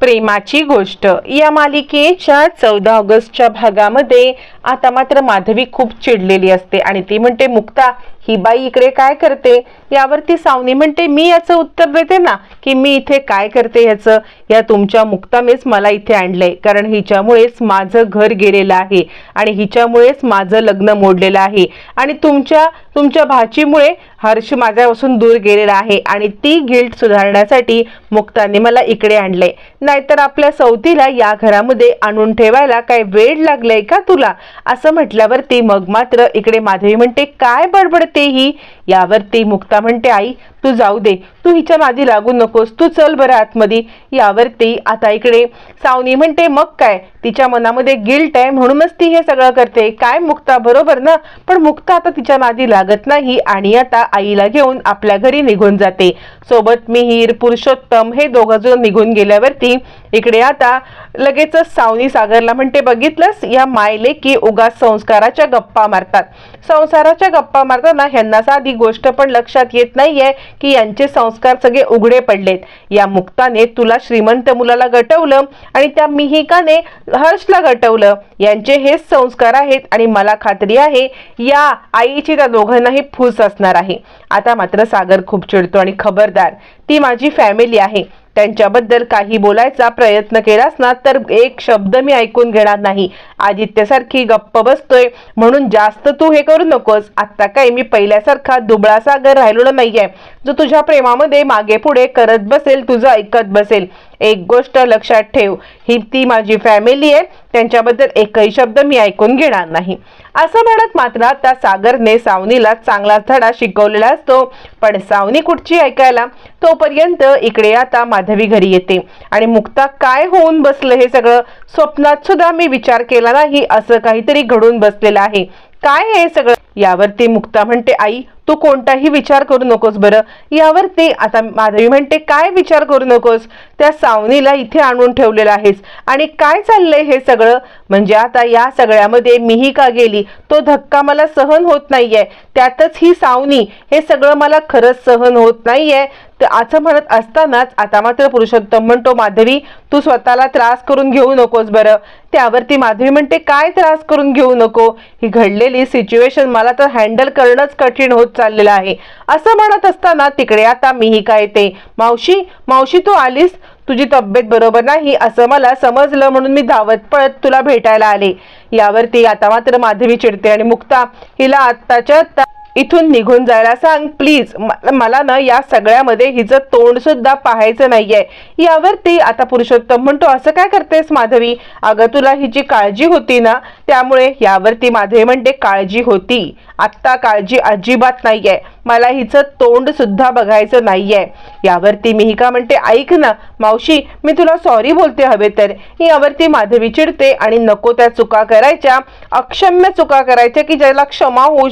प्रेमाची गोष्ट. या मालिकेच्या चौदा ऑगस्टच्या भागामध्ये आता मात्र माधवी खूप चिडलेली असते आणि ती म्हणते मुक्ता ही बाई इकडे काय करते? यावरती सावनी म्हणते मी याचं उत्तर देते ना की मी इथे काय करते ह्याचं? या तुमच्या मुक्तानेच मला इथे आणलंय. कारण हिच्यामुळेच माझं घर गेलेलं आहे आणि हिच्यामुळेच माझं लग्न मोडलेलं आहे. आणि तुमच्या तुमच्या भाचीमुळे हर्ष माझ्यापासून दूर गेलेला आहे आणि ती गिल्ट सुधारण्यासाठी मुक्ताने मला इकडे आणलंय. नाहीतर आपल्या सौतीला या घरामध्ये आणून ठेवायला काय वेळ लागलाय का तुला? असं म्हटल्यावरती मग मात्र इकडे माधवी म्हणते काय बडबडते ही? यावरती मुक्ता म्हणते आई तू जाऊ दे. तू हिच्या नादी लागू नकोस. तू चल बरं आतमध्ये. यावरती आता इकडे. सावनी म्हणते मग काय? तिच्या मनामध्ये गिल्ट आहे म्हणूनच ती हे सगळं करते. काय मुक्ता? बरोबर ना? पण मुक्ता आता तिच्या नादी लागत नाही आणि आता आईला घेऊन आपल्या घरी निघून जाते. सोबत मिहीर पुरुषोत्तम हे दोघंजण निघून गेल्यावरती इकडे आता लगेचच सावनी सागरला म्हणते बघितलंस? या मायले की उगाच संस्काराच्या गप्पा मारतात. संसाराच्या गप्पा मारताना ह्यांना साधी गोष्ट पण लक्षात येत नाहीये की यांचे संस्कार सगळे उघडे पडलेत. या मुक्ताने तुला श्रीमंत मुलाला गटवलं आणि त्या मिहिकाने हर्षला गटवलं. यांचे हेच संस्कार आहेत आणि मला खात्री आहे या आईची त्या दोघांनाही फूस असणार आहे. आता मात्र सागर खूप चिडतो आणि खबरदार. ती माझी फॅमिली आहे. त्यांच्याबद्दल काही बोलायचा प्रयत्न केलास ना तर एक शब्द मी ऐकून घेणार नाही. आदित्यसारखी गप्प बसतोय म्हणून जास्त तू हे करू नकोस. आत्ता काय मी पहिल्यासारखा दुबळा सागर नाहीये. जो तुझ्या प्रेमामध्ये मागे पुढे करत बसेल तुझं ऐकत बसेल. एक गोष्ट लक्षात ठेव. ही ती माझी फॅमिली आहे. त्यांच्याबद्दल एकही शब्द मी ऐकून घेणार नाही. असं म्हणत मात्र आता सागरने सावनीला चांगला धडा शिकवलेला असतो. पण सावनी कुठची ऐकायला? तोपर्यंत इकडे आता माधवी घरी येते. आणि मुक्ता काय होऊन बसलं हे सगळं? स्वप्नात सुद्धा मी विचार केला नाही. असं काहीतरी घडून बसलेलं आहे. काय हे सगळं? यावरती मुक्ता म्हणते आई तू कोणताही विचार करू नकोस बरं. यावरती आता माधवी म्हणते काय विचार करू नकोस? त्या सावनीला इथे आणून ठेवलेलं आहेस. आणि काय चाललंय हे सगळं? म्हणजे आता या सगळ्यामध्ये मीही का गेली? तो धक्का मला सहन होत नाहीये. त्यातच ही सावनी. हे सगळं मला खरंच सहन होत नाहीये. तर असं म्हणत असतानाच आता मात्र पुरुषोत्तम म्हणतो माधवी तू स्वतःला त्रास करून घेऊ नकोस बरं. त्यावरती माधवी म्हणते काय त्रास करून घेऊ नको? ही घडलेली सिच्युएशन मला तर हँडल करणंच कठीण होत चाललेलं आहे. असं म्हणत असताना तिकडे आता मीही काय येते? मावशी मावशी तू आलीस? तुझी तब्येत बरोबर नाही असं मला समजलं म्हणून मी धावत पळत तुला भेटायला आले. यावरती आता मात्र माधवी चिडते आणि मुक्ता हिला आत्ताच्या आत्ता इथून निघून जायला सांग. प्लीज मला ना या सगळ्यामध्ये हिचं तोंड सुद्धा पाहायचं नाहीये. यावरती आता पुरुषोत्तम म्हणतो असं काय करतेस माधवी? अगं तुला हिची काळजी होती ना? त्यामुळे यावरती माधवी म्हणते काळजी होती. आत्ता काळजी अजिबात नाहीये. मला हिचं तोंड सुद्धा बघायचं नाहीये. यावरती मिहिका म्हणते ऐक ना मावशी मी तुला सॉरी बोलते हवे तर. यावरती माधवी चिडते आणि नको त्या चुका करायच्या. अक्षम्य चुका करायच्या की ज्याला क्षमा होऊ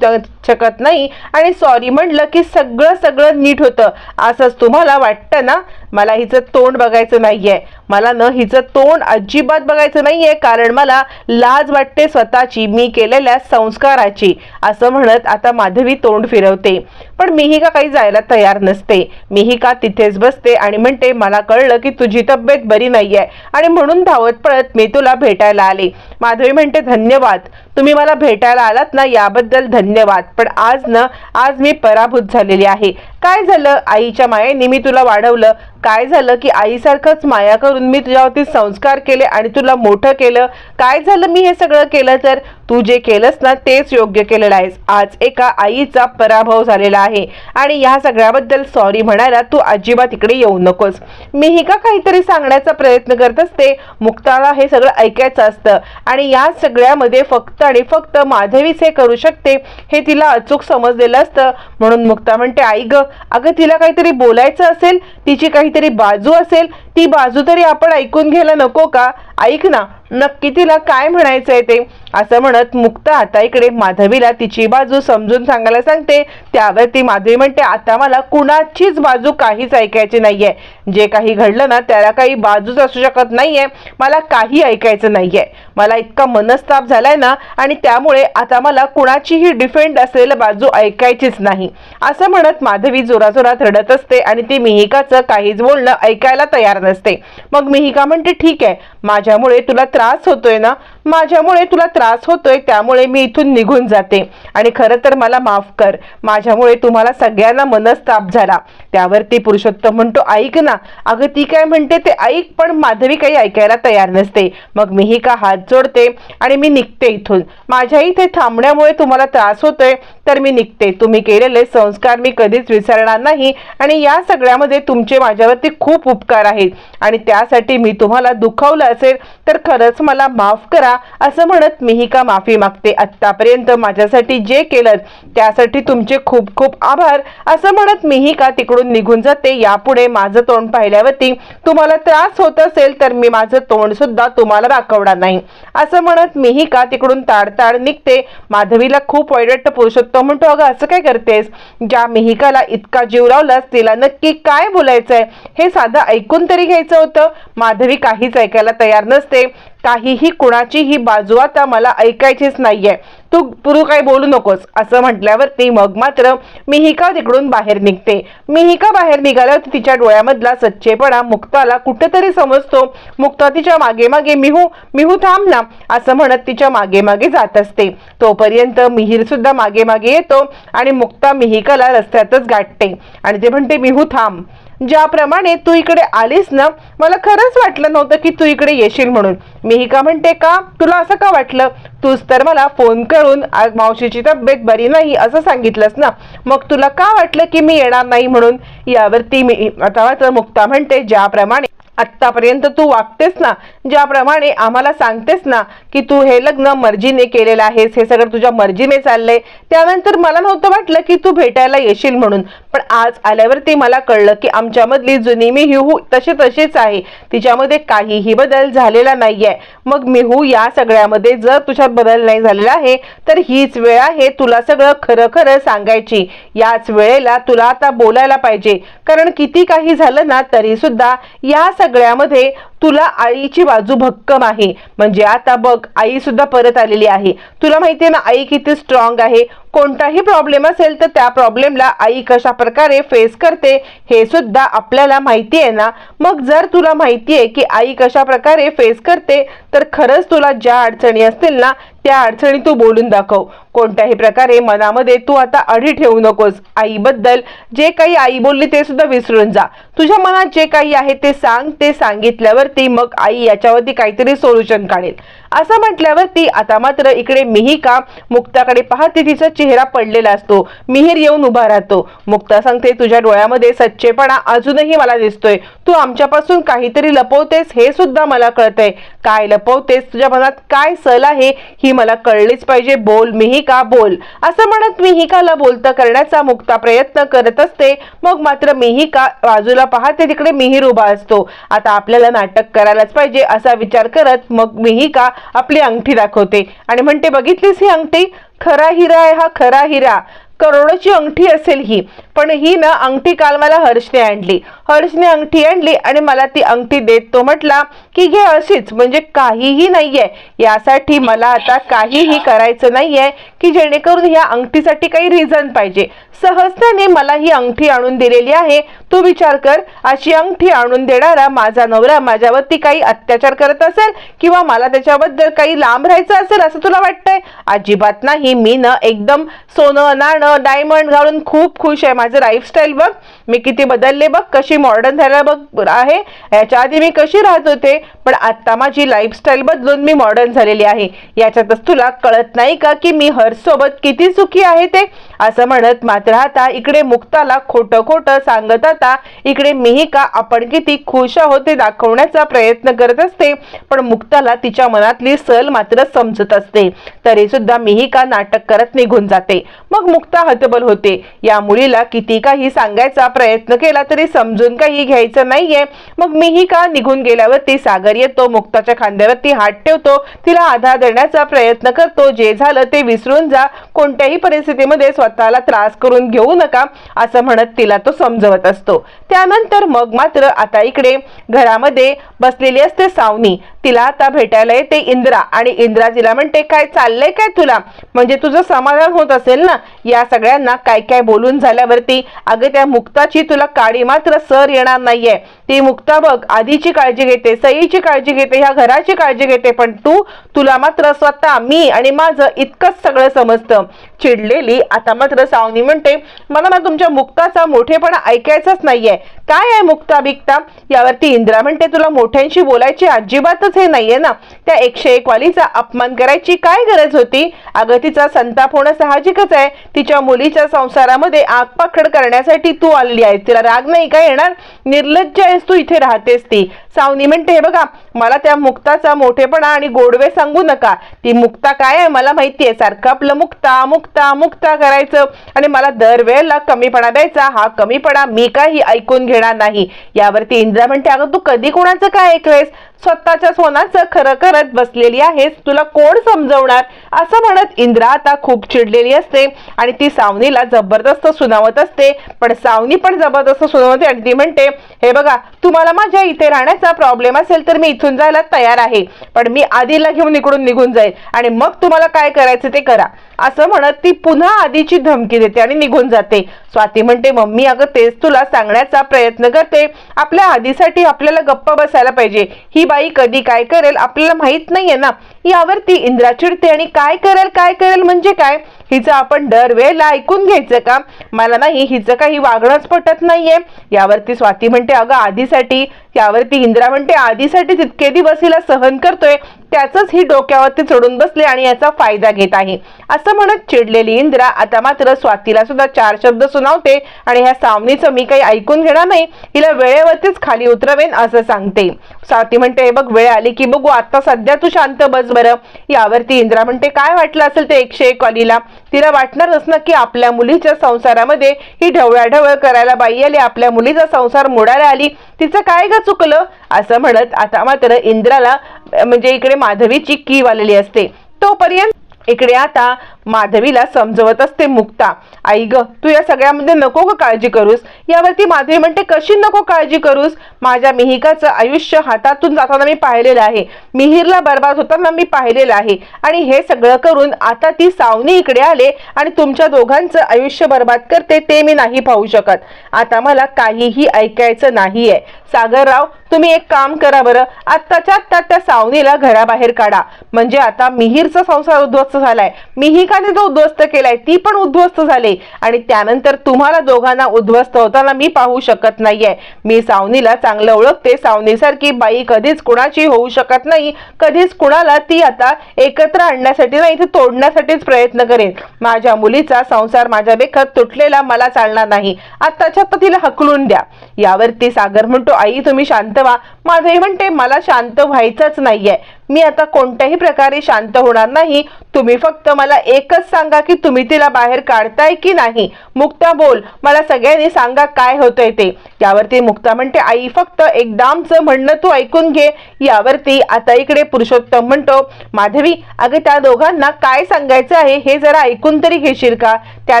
शकत नाही. आणि सॉरी म्हणलं की सगळं सगळं नीट होतं. असंच तुम्हाला वाटतं ना? मला हिचं तोंड बघायचं नाहीये. मला न हिचं तोंड अजिबात बघायचं नाहीये कारण मला लाज वाटते स्वतःची मी केलेल्या संस्काराची. असं म्हणत आता माधवी तोंड फिरवते. पण मिहिका काही जायला तयार नसते. मिहिका तिथेच बसते आणि म्हणते मला कळलं की तुझी तब्येत बरी नाहीये. आणि म्हणून धावत पळत मी तुला भेटायला आले. माधवी म्हणते धन्यवाद. तुम्ही मला भेटायला आलात ना याबद्दल धन्यवाद. पण आज ना आज मी पराभूत झालेली आहे. काय झालं? आईच्या मायेने मी तुला वाढवलं. काय झालं की आईसारखंच माया करून मी तुझ्यावरती संस्कार केले आणि तुला मोठं केलं? काय झालं मी हे सगळं केलं तर? तू जे केलंस ना तेच योग्य केलेलं आहेस. आज एका आईचा पराभव झालेला आहे. आणि या सगळ्याबद्दल सॉरी म्हणायला तू अजिबात इकडे येऊ नकोस. मीही का काहीतरी सांगण्याचा प्रयत्न करत असते? मुक्ताला हे सगळं ऐकायचं असतं. आणि या सगळ्यामध्ये फक्त आणि फक्त माधवीच हे करू शकते हे तिला अचूक समजलेलं असतं. म्हणून मुक्ता म्हणते आई ग अगं तिला काहीतरी बोलायचं असेल तिची काहीतरी बाजू असेल ती बाजू तरी आपण ऐकून घ्यायला नको का? ऐक ना नक्की तिला काय म्हणायचंय ते? असं म्हणत मुक्त आता इकडे माधवीला तिची बाजू समजून सांगायला सांगते. त्यावर ती माधवी म्हणते आता मला कुणाचीच बाजू काहीच ऐकायची नाहीये. जे काही घडलं ना त्याला काही बाजूच असू शकत नाहीये. मला काही ऐकायचं नाहीये. मला इतका मनस्ताप झालाय ना आणि त्यामुळे आता मला कुणाचीही डिफेंड असलेलं बाजू ऐकायचीच नाही. असं म्हणत माधवी जोराजोरात रडत असते आणि ती मिहिकाचं काहीच बोलणं ऐकायला तयार नसते. मग मिहिका म्हणते ठीक आहे. माझ्यामुळे तुला त्रास त्रास होतोय ना माझ्यामुळे तुला त्रास होतोय त्यामुळे मी इथून निघून जाते. आणि खरं तर मला माफ कर माझ्यामुळे तुम्हाला सगळ्यांना मनस्ताप झाला. त्यावरती पुरुषोत्तम म्हणतो ऐक ना. अगं ती काय म्हणते ते ऐक पण माधवी काही ऐकायला तयार नसते. मग मीही का हात जोडते आणि मी निघते इथून. माझ्या इथे थांबण्यामुळे तुम्हाला त्रास होतोय तर मी निघते. तुम्ही केलेले संस्कार मी कधीच विसरणार नाही आणि या सगळ्यामध्ये तुमचे माझ्यावरती खूप उपकार आहेत. आणि त्यासाठी मी तुम्हाला दुखावलं असेल तर खरंच मला माफ करा असं म्हणत मीही का माफी मागते? आत्तापर्यंत माझ्यासाठी जे केलं त्यासाठी तुमचे खूप खूप आभार. असं म्हणत मीही का तिकडून निघून जाते? यापुढे माझं तोंड पाहिल्यावरती तुम्हाला त्रास होत असेल तर मी माझं तोंड सुद्धा तुम्हाला दाखवणार नाही. असं म्हणत मीही का तिकडून ताडताड निघते? माधवीला खूप वाईट वाटतं पुरुषोत्तम म्हणतो अगं असं काय करतेस? ज्या मिहिकाला इतका जीव लावलास तिला नक्की काय बोलायचंय? हे साधं ऐकून तरी घ्यायचं होतं. माधवी काहीच ऐकायला तयार नसते. काहीही कुणाचीही बाजू आता मला ऐकायचीच नाहीये. तू पुरू काही बोलू नकोस. असं म्हटल्यावरती मग मात्र मिहिका तिकडून बाहेर निघते. मिहिका बाहेर निघाल्यावर तिच्या डोळ्यामधला सच्चेपणा मुक्ताला कुठेतरी समजतो. मुक्ता तिच्यामागे मागे मिहू मिहू थांब ना असं म्हणत तिच्यामागे मागे जात असते. तोपर्यंत मिहीर सुद्धा मागे मागे येतो आणि मुक्ता मिहिकाला रस्त्यातच गाठते आणि ते म्हणते मिहू थांब. ज्याप्रमाणे तू इकडे आलीस ना मला खरंच वाटलं नव्हतं की तू इकडे येशील म्हणून. मिहिका म्हणते का? तुला असं का वाटलं? तूच तर मला फोन कर आज मावशीची तब्येत बरी नाही असं सांगितलंस ना. मग तुला का वाटलं की मी येणार नाही म्हणून? यावरती मी आता मात्र मुक्ता म्हणते ज्याप्रमाणे आत्तापर्यंत तू वागतेस ना ज्याप्रमाणे आम्हाला सांगतेस ना की तू हे लग्न मर्जीने केलेलं आहेस हे सगळं तुझ्या मर्जीने चाललंय त्यानंतर मला नव्हतं वाटलं की तू भेटायला येशील म्हणून. पण आज आल्यावरती मला कळलं की आमच्यामधली जुनी मी मिहू तसे तसेच आहे. तिच्यामध्ये काहीही बदल झालेला नाहीये. मग मिहू या सगळ्यामध्ये जर तुझ्यात बदल नाही झालेला आहे तर हीच वेळ आहे तुला सगळं खरं खरं सांगायची. याच वेळेला तुला आता बोलायला पाहिजे. कारण किती काही झालं ना तरी सुद्धा या सगळ्यामध्ये तुला आईची बाजू भक्कम आहे. म्हणजे आता बघ आई सुद्धा परत आलेली आहे. तुला माहितीये ना आई किती स्ट्रॉंग आहे. कोणताही प्रॉब्लेम असेल तर त्या प्रॉब्लेमला आई कशा प्रकारे फेस करते हे सुद्धा आपल्याला माहिती आहे ना. मग जर तुला माहिती आहे की आई कशा प्रकारे फेस करते तर खरंच तुला ज्या अडचणी असतील ना त्या अडचणी तू बोलून दाखव. कोणत्याही प्रकारे मनामध्ये तू आता अडी ठेवू नकोस. आईबद्दल जे काही आई बोलली ते सुद्धा विसरून जा. तुझ्या मनात जे काही आहे ते सांग ते सांगितल्यावर ती मग आई याच्यावरती काहीतरी सोल्युशन काढेल. असं म्हटल्यावरती आता मात्र इकडे मिहिका मुक्ताकडे पाहते तिचा चेहरा पडलेला असतो. मिहीर येऊन उभा राहतो. मुक्ता सांगते तुझ्या डोळ्यामध्ये सच्चेपणा अजूनही मला दिसतोय. तू आमच्यापासून काहीतरी लपवतेस हे सुद्धा मला कळतंय. काय लपवतेस? तुझ्या मनात काय सल आहे ही मला कळलीच पाहिजे. बोल मिहिका बोल. असं म्हणत मिहिकाला बोलतं करण्याचा मुक्ता प्रयत्न करत असते. मग मात्र मिहिका बाजूला पाहते तिकडे मिहीर उभा असतो. आता आपल्याला नाटक करायलाच पाहिजे असा विचार करत मग मिहिका आपली अंगठी दाखवते. आणि म्हणते बघितलीस ही अंगठी? खरा हिरा आहे हा खरा हिरा. करोडोची अंगठी असेल ही. पण ही ना अंगठी काल मला हर्षने आणली. हर्षने अंगठी आणली आणि मला ती अंगठी देत तो म्हटला की घे अशीच म्हणजे काहीही नाहीये. यासाठी मला आता काहीही करायचं नाहीये की जेणेकरून ह्या अंगठीसाठी काही रिझन पाहिजे. सहजतेने मला ही अंगठी आणून दिलेली आहे. तू विचार कर अशी अंगठी आणून देणारा माझा नवरा माझ्यावरती काही अत्याचार करत असेल किंवा मला त्याच्याबद्दल काही लांब राहायचं असेल असं तुला वाटतंय? अजिबात नाही. मी ना एकदम सोनं नाणं डायमंड घालून खूप खुश आहे माझं लाईफस्टाईल बघ. मी किती बदलले बघ कशी मॉडर्न झाल्या बघ आहे. याच्या आधी मी कशी राहत होते पण आता माझी लाईफस्टाईल बदलून मी मॉडर्न झालेली आहे. याच्यातच तुला कळत नाही का की मी हर्षसोबत किती सुखी आहे ते? असं म्हणत मात्र आता इकडे मुक्ताला खोटं खोटं सांगत आता इकडे मिहिका आपण किती खुश आहोत ते दाखवण्याचा प्रयत्न करत असते पण मुक्ताला तिच्या मनातली सल मात्र समजत असते. तरी सुद्धा मिहिका नाटक करत निघून जाते. मग मुक्ता हतबल होते. या मुलीला किती काही सांगायचा प्रयत्न केला तरी समजून अजून काही घ्यायचं नाहीये. मग मीही का निघून गेल्यावरती सागर येतो मुक्ताच्या खांद्यावरती हात ठेवतो तिला आधार देण्याचा प्रयत्न करतो. जे झालं ते विसरून जा. कोणत्याही परिस्थितीमध्ये स्वतःला त्रास करून घेऊ नका असं म्हणत तिला तो समजवत असतो. त्यानंतर मग मात्र आता इकडे घरामध्ये बसलेली असते सावनी. तिला आता भेटायला येते इंद्रा आणि इंद्रा तिला म्हणते काय चाललंय काय तुला? म्हणजे तुझं समाधान होत असेल ना? या सगळ्यांना काय काय बोलून झाल्यावरती अगं त्या मुक्ताची तुला काळी मात्र सर येणार नाहीये. ती मुक्ता बघ आधीची काळजी घेते सईची काळजी घेते ह्या घराची काळजी घेते पण तू तुला मात्र स्वतः मी आणि माझं इतकंच सगळं समजतं. चिडलेली आता मात्र सावनी म्हणते मला ना तुमच्या मुक्ताचा मोठेपणा ऐकायचाच नाहीये. काय आहे मुक्ता बिकता? यावरती इंद्रा म्हणते तुला मोठ्यांशी बोलायची अजिबातच हे नाहीये ना. त्या एकशे एक वालीचा अपमान करायची काय गरज होती? अगं तिचा संताप होणं साहजिकच आहे. तिच्या मुलीच्या संसारामध्ये आगपाखड करण्यासाठी तू आलेली आहे तिला राग नाही का येणार? निर्लज्ज आहेस तू इथे राहतेस ती. सावनी म्हणते हे बघा मला त्या मुक्ताचा मोठेपणा आणि गोडवे सांगू नका. ती मुक्ता काय आहे मला माहिती आहे सारखं आपलं मुक्ता मुक्ता मुक्ता करायचं. आणि मला दरवेळेला कमीपणा द्यायचा. हा कमीपणा मी काही ऐकून घेणार नाही. यावरती इंद्रा म्हणते अगं तू कधी कोणाचं काय ऐकलंयस स्वतःच्या सोनाचं खरं करत बसलेली आहेस. तुला कोण समजवणार? असं म्हणत इंद्रा आता खूप चिडलेली असते आणि ती सावनीला जबरदस्त सुनावत असते. पण सावनी पण जबरदस्त सुनावते आणि ती म्हणते हे बघा तुम्हाला माझ्या इथे राहण्याचं प्रॉब्लेम असेल तर मी इथून जायला तयार आहे. पण मी आधीला घेऊन इकडून निघून जाईल आणि मग तुम्हाला काय करायचं ते करा. असं म्हणत ती पुन्हा आधीची धमकी देते आणि निघून जाते. स्वाती म्हणते मम्मी अगं तेच तुला सांगण्याचा प्रयत्न करते. आपल्या आधीसाठी आपल्याला गप्प बसायला पाहिजे. ही बाई कधी काय करेल आपल्याला माहीत नाहीये ना. यावरती इंद्रा चिडते आणि काय करेल काय करेल म्हणजे काय? हिचं आपण दरवेळेला ऐकून घ्यायचं का? मला नाही हिचं काही वागणंच पटत नाहीये. यावरती स्वाती म्हणते अगं आधीसाठी यावरती इंद्रा म्हणते आधीसाठी तितके दिवस हिला सहन करतोय. त्याच ही डोक्यावरती चढून बसले आणि याचा फायदा घेत आहे. असं म्हणत चिडलेली इंद्रा आता मात्र स्वातीला सुद्धा चार शब्द सुनावते आणि ह्या सावनीचं मी काही ऐकून घेणार नाही हिला वेळेवरतीच खाली उतरवेन असं सांगते. स्वाती म्हणते बघ वेळ आली की बघू आता सध्या तू शांत बस बरं. यावरती इंद्रा म्हणते काय वाटलं असेल ते एकशे एक वालीला? तिला वाटणारच ना की आपल्या मुलीच्या संसारामध्ये ही ढवळाढवळ करायला बाई आली आपल्या मुलीचा संसार मोडायला आली. तिचं काय ग चुकलं? असं म्हणत आता मात्र इंद्राला म्हणजे इकडे माधवीची कीव आलेली असते. तोपर्यंत इकडे आता माधवीला समजवत असते मुक्ता. आई ग तू या सगळ्यामध्ये नको का काळजी करूस. यावरती माधवी म्हणते कशी नको काळजी करूस? माझ्या मिहिकाचं आयुष्य हातातून जाताना मी पाहिलेलं आहे. मिहिरला बर्बाद होताना मी पाहिलेलं आहे. आणि हे सगळं करून आता ती सावनी इकडे आले आणि तुमच्या दोघांचं आयुष्य बर्बाद करते ते मी नाही पाहू शकत. आता मला काहीही ऐकायचं नाही आहे सागरराव तुम्ही एक काम करा बरं. आत्ताच्या आत्ता त्या सावनीला घराबाहेर काढा. म्हणजे आता मिहिरचा संसार उद्ध्वस्त झालाय. मिहिकाने जो उद्ध्वस्त केलाय ती पण उद्ध्वस्त झाली. आणि त्यानंतर तुम्हाला दोघांना उद्ध्वस्त होताना मी पाहू शकत नाहीये. मी सावनीला चांगलं ओळखते. सावनीसारखी बाई कधीच कुणाची होऊ शकत नाही. कधीच कुणाला ती आता एकत्र आणण्यासाठी नाही इथे तोडण्यासाठीच प्रयत्न करेन माझ्या मुलीचा संसार माझ्या बेखत तुटलेला मला चालणार नाही. आत्ताच्या आत्ता तिला हकलून द्या. यावरती सागर म्हणतो आई तुम्ही शांत व्हा. माझे म्हणते मला शांत व्हायचंच नाहीये. मी आता कोणत्याही प्रकारे शांत होणार नाही. तुम्ही फक्त मला एकच सांगा की तुम्ही तिला बाहेर काढताय की नाही. मुक्ता बोल मला सगळ्यांनी सांगा काय होतंय ते. यावरती मुक्ता म्हणते आई फक्त एकदामचं म्हणणं तू ऐकून घे. यावरती आता इकडे पुरुषोत्तम म्हणतो माधवी अगं त्या दोघांना काय सांगायचं आहे हे जरा ऐकून तरी घेशील का? त्या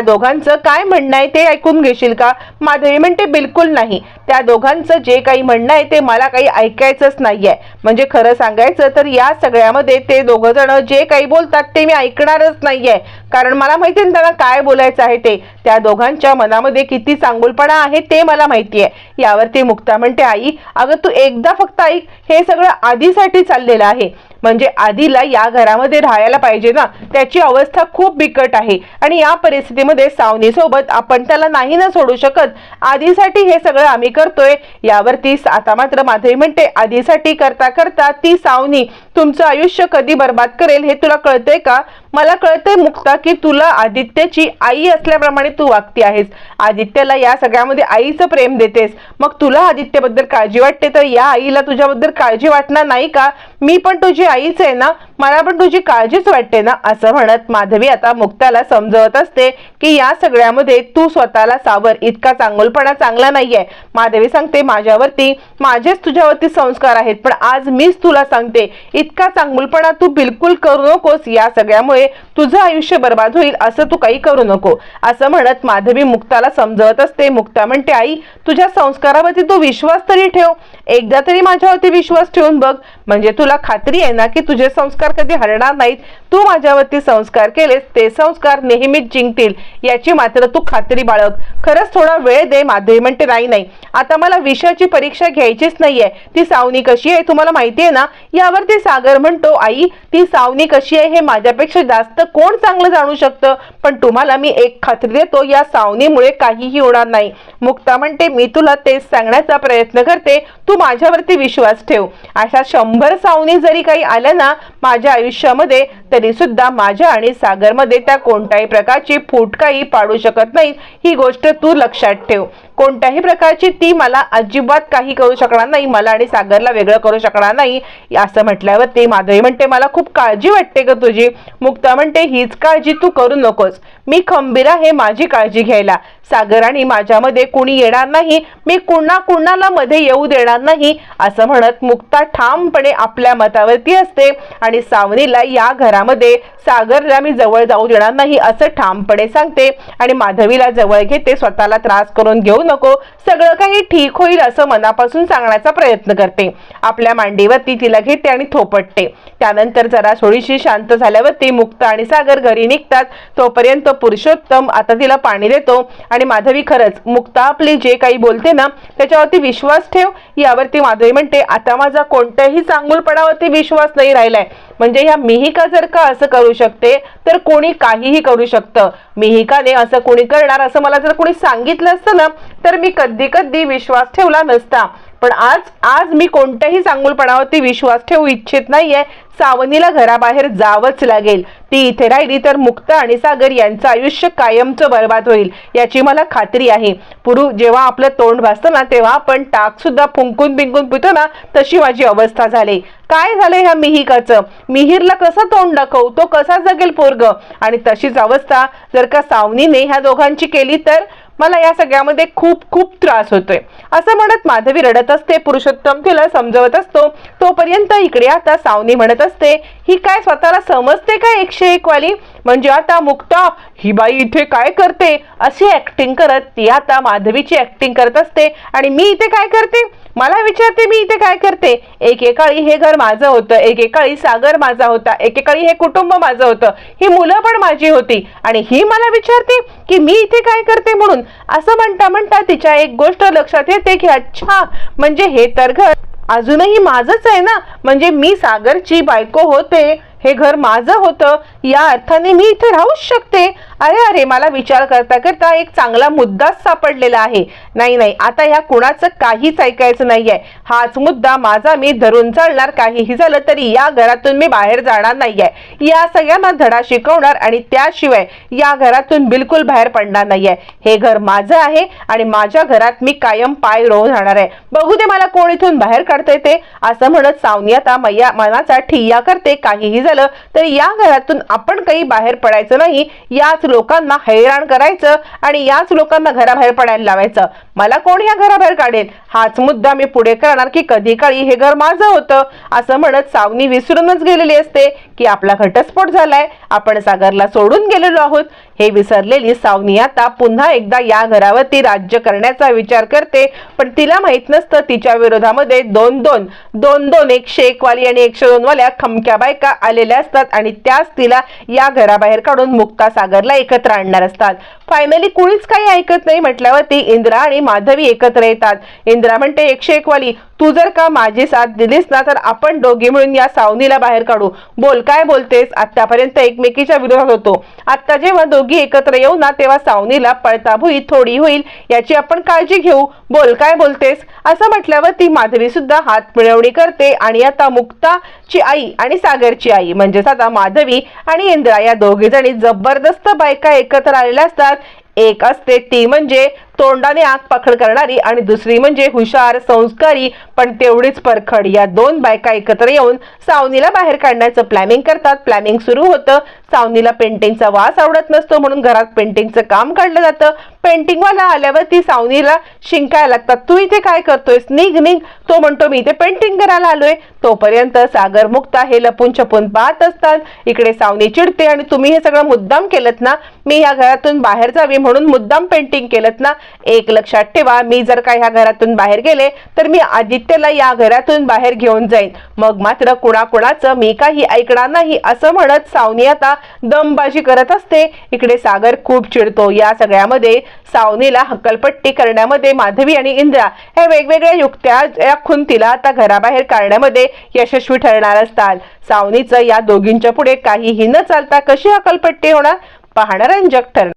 दोघांचं काय म्हणणं आहे ते ऐकून घेशील का? माधवी म्हणते बिलकुल नाही. त्या दोघांचं जे काही म्हणणं आहे ते मला काही ऐकायचंच नाहीये. म्हणजे खरं सांगायचं तर या सगळ्यामध्ये ते दोघं जण जे काही बोलतात ते मी ऐकणारच नाहीये. कारण मला माहिती आहे ना त्यांना काय बोलायचं आहे ते. त्या दोघांच्या मनामध्ये किती चांगुलपणा आहे ते मला माहिती आहे यावरती मुक्ता म्हणते आई अगं तू एकदा फक्त ऐक हे सगळं आधीसाठी चाललेलं आहे. म्हणजे आधीला या घरामध्ये राहायला पाहिजे ना त्याची अवस्था खूप बिकट आहे. आणि या परिस्थितीमध्ये सावनीसोबत आपण त्याला नाही ना सोडू शकत. आधीसाठी हे सगळं आम्ही करतोय. यावरती आता मात्र माधवी म्हणते आधीसाठी करता करता ती सावनी तुमचं आयुष्य कधी बर्बाद करेल हे तुला कळतंय का? मला कळतंय मुक्ता की तुला आदित्यची आई असल्याप्रमाणे तू वागती आहेस. आदित्यला या सगळ्यामध्ये आईचं प्रेम देतेस. मग तुला आदित्यबद्दल काळजी वाटते? तर या आईला तुझ्याबद्दल काळजी वाटणार नाही का? मी पण तुझी आईच आहे ना? मला पण तुझी काळजीच वाटते ना? असं म्हणत माधवी आता मुक्ताला समजवत असते की या सगळ्यामध्ये तू स्वतःला सावर. इतका चांगलपणा चांगला नाहीये. माधवी सांगते माझ्यावरती माझेच तुझ्यावरती संस्कार आहेत पण आज मीच तुला सांगते. इतका चांगुलपणा तू बिलकुल करू नकोस या सगळ्यामुळे तुझं आयुष्य बर्बाद होईल असं तू काही करू नको. असं म्हणत माधवी मुक्ताला समजवत असते. मुक्ता म्हणते आई तुझ्या संस्कारावरती तू विश्वास तरी ठेव. एकदा तरी माझ्यावरती विश्वास ठेवून बघ. म्हणजे तुला खात्री आहे ना की तुझे संस्कार कधी हरणार नाहीत. तू माझ्यावरती संस्कार केलेस ते संस्कार नेहमीच जिंकतील. याची मात्र तू खात्री बाळग. खरंच थोडा वेळ दे माधवी म्हणते. नाही नाही. आता मला विषयाची परीक्षा घ्यायचीच नाहीये. ती सावनी कशी आहे तुम्हाला माहिती आहे ना? यावरती सागर म्हणतो आई ती सावनी कशी आहे हे माझ्यापेक्षा जास्त कोण चांगलं जाणू शकतं? पण तुम्हाला मी एक खात्री देतो या सावनीमुळे काहीही होणार नाही. मुक्ता म्हणते मी तुला तेच सांगण्याचा प्रयत्न करते. तू माझ्यावरती विश्वास ठेव. अशा शंभर सावनी जरी काही आल्या ना माझ्या आयुष्यामध्ये तरी सुद्धा माझ्या आणि सागरमध्ये त्या कोणत्याही प्रकारची फूट काही पाडू शकत नाही. ही गोष्ट तू लक्षात ठेव. कोणत्याही प्रकारची ती मला अजिबात काही करू शकणार नाही. मला आणि सागरला वेगळं करू शकणार नाही. असं म्हटल्यावर ते माधवी म्हणते मला खूप काळजी वाटते ग तुझी. मुक्ता म्हणते हीच काळजी तू करू नकोस. मी खंबीर आहे माझी काळजी घ्यायला. सागर आणि माझ्यामध्ये कुणी येणार नाही मी कुणा कुणाला मध्ये येऊ देणार नाही असं म्हणत मुक्ता ठामपणे आपल्या मतावरती असते आणि सावनीला या घरामध्ये सागरला मी जवळ जाऊ देणार नाही असं ठामपणे सांगते. आणि माधवीला जवळ घेते स्वतःला त्रास करून घेऊ नको सगळं काही ठीक होईल असं मनापासून सांगण्याचा प्रयत्न करते. आपल्या मांडीवरती तिला घेते आणि थोपटते. त्यानंतर जरा थोडीशी शांत झाल्यावरती मुक्ता आणि सागर घरी निघतात. तोपर्यंत पुरुषोत्तम आता तिला पाणी देतो. आणि माधवी खरंच मुक्ता आपली जे काही बोलते ना त्याच्यावरती विश्वास ठेव. यावरती माधवी म्हणते आता माझा कोणत्याही चांगुलपणावरती विश्वास नाही राहिलाय. म्हणजे ह्या मिहिका जर का असं करू शकते तर कोणी काहीही करू शकतं. मिहिकाने असं कोणी करणार असं मला जर कोणी सांगितलं असतं ना तर मी कधी कधी विश्वास ठेवला नसता. पण आज आज मी कोणत्याही चांगुलपणावरती विश्वास ठेवू इच्छित नाहीये. सावनीला घराबाहेर जावंच लागेल. ती इथे राहिली तर मुक्त आणि सागर यांचं आयुष्य कायमचं बर्बाद होईल याची मला खात्री आहे. पुरू जेव्हा आपलं तोंड भासतं ना तेव्हा आपण टाक सुद्धा फुंकून बिंकून पितो ना तशी माझी अवस्था झाली. काय झालं ह्या मिहिकाचं? मिहीरला कसं तोंड दाखवू? तो कसा जगेल पोरग? आणि तशीच अवस्था जर का सावनीने ह्या दोघांची केली तर? मला या सगळ्यामध्ये खूप खूप त्रास होतोय. असं म्हणत माधवी रडत असते पुरुषोत्तम तिला समजवत असतो. तोपर्यंत इकडे आता सावनी म्हणत असते ही काय स्वतःला समजते का एकशे एक वाली? म्हणजे आता मुक्ता ही बाई इथे काय करते? अशी ऍक्टिंग करत ती आता माधवीची ऍक्टिंग करत असते. आणि मी इथे काय करते? मला विचारते मी इथे काय करते? एकेकाळी हे घर माझं होतं एकेकाळी सागर माझा होता एकेकाळी हे कुटुंब माझं होतं ही मुलं पण माझी होती. आणि ही मला विचारते की मी इथे काय करते म्हणून? असं म्हणता म्हणता तिच्या एक गोष्ट लक्षात येते की अच्छा म्हणजे हे तर घर अजूनही माझंच आहे ना? म्हणजे मी सागरची बायको होते. हे घर माझं होतं या अर्थाने मी इथे राहूच शकते. अरे अरे मला विचार करता करता एक चांगला मुद्दाच सापडलेला आहे. नाही नाही आता ह्या कुणाचं काहीच ऐकायचं नाहीये. हाच मुद्दा माझा मी धरून चालणार काहीही झालं तरी या घरातून मी बाहेर जाणार नाहीये. या सगळ्यांना धडा शिकवणार आणि त्याशिवाय या घरातून बिलकुल बाहेर पडणार नाहीये. हे घर माझं आहे आणि माझ्या घरात मी कायम पाय रोवून राहणार आहे. बघू दे मला कोण इथून बाहेर काढता येते असं म्हणत सावनी आता मैया मनाचा ठिय्या करते काहीही झालं तर या घरातून आपण काही बाहेर पडायचं नाही याच लोकांना हैराण करायचं आणि याच लोकांना घराबाहेर पडायला लावायचं. मला कोण या घराबाहेर काढेल? हाच मुद्दा मी पुढे करणार की कधी काळी हे घर माझं होतं असं म्हणत सावनी विसरूनच गेलेली असते की आपला घटस्फोट झालाय आपण सागरला सोडून गेलेलो आहोत. हे विसरलेली सावनी आता पुन्हा एकदा या घरावरती राज्य करण्याचा विचार करते. पण तिला माहीत नसतं तिच्या विरोधामध्ये दोन दोन दोन दोन एकशे एकवाली आणि एकशे दोनवाल्या खमक्या बायका आलेल्या असतात आणि त्याच तिला या घराबाहेर काढून मुक्ता सागरला एकत्र आणणार असतात. फायनली कुणीच काही ऐकत नाही म्हटल्यावरती इंद्रा आणि माधवी एकत्र येतात. इंद्रा म्हणते एकशे एकवाली तू जर का माझी साथ दिलीस ना तर आपण दोघे मिळून या सावनीला बाहेर काढू. बोल काय बोलतेस? आतापर्यंत एकमेकीच्या विरोधात होतो. आता जेव्हा दोघी एकत्र येऊ ना तेव्हा सावनीला पळताभुई थोडी होईल याची आपण काळजी घेऊ. बोल काय बोलतेस? असं म्हटल्यावर ती माधवी सुद्धा हात मिळवणी करते आणि आता मुक्ताची आई आणि सागरची आई म्हणजेच आता माधवी आणि इंद्रा या दोघी जणी जबरदस्त बायका एकत्र आलेल्या असतात. एक असते ती म्हणजे तोंडाने आग पखड करणारी आणि दुसरी म्हणजे हुशार संस्कारी पण तेवढीच परखड. या दोन बायका एकत्र येऊन सावनीला बाहेर काढण्याचं प्लॅनिंग करतात. प्लॅनिंग सुरू होतं. सावनीला पेंटिंगचा वास आवडत नसतो म्हणून घरात पेंटिंगचं काम काढलं जातं. पेंटिंगवाला आल्यावर ती सावनीला शिंकायला लागतात तू इथे काय करतोयस? निघ निघ. तो म्हणतो मी इथे पेंटिंग करायला आलोय. तोपर्यंत सागर मुक्ता हे लपून छपून पाहत असतात. इकडे सावनी चिडते आणि तुम्ही हे सगळं मुद्दाम केलं ना? मी या घरातून बाहेर जावी म्हणून मुद्दाम पेंटिंग केलं ना? एक लक्षात ठेवा मी जर का ह्या घरातून बाहेर गेले तर मी आदित्यला या घरातून बाहेर घेऊन जाईन. मग मात्र कुणाकुणाचं मी काही ऐकणार नाही असं म्हणत सावनी आता दमबाजी करत असते. इकडे सागर खूप चिडतो. या सगळ्यामध्ये सावनीला हक्कलपट्टी करण्यामध्ये माधवी आणि इंद्रा हे वेगवेगळ्या युक्त्या या खुंतीला आता घराबाहेर काढण्यामध्ये यशस्वी ठरणार असतात. सावनीचं या दोघींच्या पुढे काहीही न चालता कशी हकलपट्टी होणार? पाहणार रंजक ठरणार.